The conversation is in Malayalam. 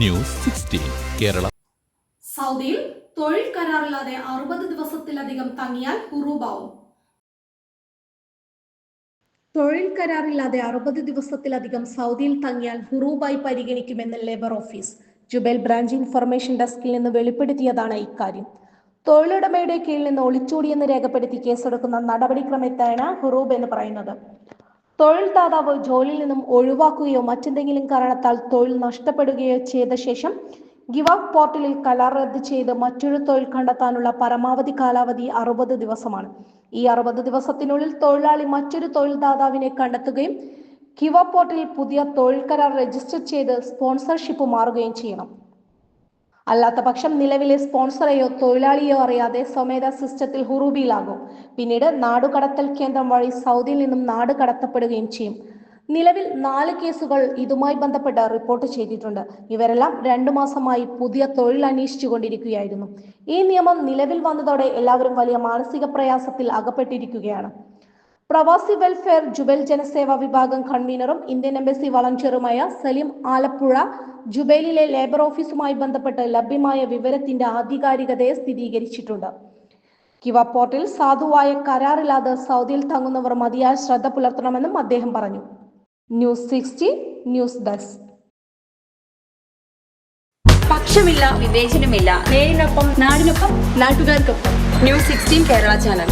News sixteen Kerala. സൗദിയിൽ തൊഴിൽ കരാറില്ലാതെ അറുപത് ദിവസത്തിലധികം തങ്ങിയാൽ ഹുറൂബാവും. തൊഴിൽ കരാറില്ലാതെ അറുപത് ദിവസത്തിലധികം സൗദിയിൽ തങ്ങിയാൽ ഹുറൂബായി പരിഗണിക്കുമെന്ന് labour office. Jubail branch information ഡെസ്കിൽ നിന്ന് വെളിപ്പെടുത്തിയതാണ് ഇക്കാര്യം. തൊഴിലുടമയുടെ കീഴിൽ നിന്ന് ഒളിച്ചോടിയെന്ന് രേഖപ്പെടുത്തി കേസെടുക്കുന്ന നടപടിക്രമത്തെയാണ് ഹുറൂബ് എന്ന് പറയുന്നത്. തൊഴിൽ ദാതാവ് ജോലിയിൽ നിന്നും ഒഴിവാക്കുകയോ മറ്റെന്തെങ്കിലും കാരണത്താൽ തൊഴിൽ നഷ്ടപ്പെടുകയോ ചെയ്ത ശേഷം ഗിവ് അപ്പ് പോർട്ടലിൽ കരാർ റദ്ദ് ചെയ്ത് മറ്റൊരു തൊഴിൽ കണ്ടെത്താനുള്ള പരമാവധി കാലാവധി അറുപത് ദിവസമാണ്. ഈ അറുപത് ദിവസത്തിനുള്ളിൽ തൊഴിലാളി മറ്റൊരു തൊഴിൽദാതാവിനെ കണ്ടെത്തുകയും ഗിവ് അപ്പ് പോർട്ടലിൽ പുതിയ തൊഴിൽ കരാർ രജിസ്റ്റർ ചെയ്ത് സ്പോൺസർഷിപ്പ് മാറുകയും ചെയ്യണം. അല്ലാത്ത പക്ഷം നിലവിലെ സ്പോൺസറെയോ തൊഴിലാളിയോ അറിയാതെ സ്വമേധ സിസ്റ്റത്തിൽ ഹുറൂബിയിലാകും. പിന്നീട് നാടുകടത്തൽ കേന്ദ്രം വഴി സൗദിയിൽ നിന്നും നാട് കടത്തപ്പെടുകയും ചെയ്യും. നിലവിൽ നാല് കേസുകൾ ഇതുമായി ബന്ധപ്പെട്ട് റിപ്പോർട്ട് ചെയ്തിട്ടുണ്ട്. ഇവരെല്ലാം രണ്ടു മാസമായി പുതിയ തൊഴിൽ അന്വേഷിച്ചുകൊണ്ടിരിക്കുകയായിരുന്നു. ഈ നിയമം നിലവിൽ വന്നതോടെ എല്ലാവരും വലിയ മാനസിക പ്രയാസത്തിൽ അകപ്പെട്ടിരിക്കുകയാണ്. പ്രവാസി വെൽഫെയർ ജുബൈൽ ജനസേവാ വിഭാഗം കൺവീനറും ഇന്ത്യൻ എംബസി വളണ്ടിയറുമായ സലീം ആലപ്പുഴ ജുബൈലിലെ ലേബർ ഓഫീസുമായി ബന്ധപ്പെട്ട് ലഭ്യമായ വിവരത്തിന്റെ ആധികാരികതയെ സ്ഥിരീകരിച്ചിട്ടുണ്ട്. കിവ പോർട്ടിൽ സാധുവായ കരാറില്ലാതെ സൗദിയിൽ തങ്ങുന്നവർ മതിയായ ശ്രദ്ധ പുലർത്തണമെന്നും അദ്ദേഹം പറഞ്ഞു. News sixty news desk. പക്ഷമില്ല വിവേചനമില്ല. നേരിനൊപ്പം നാടിനൊപ്പം നാട്ടുകാർക്കൊപ്പം. News sixteen Kerala channel.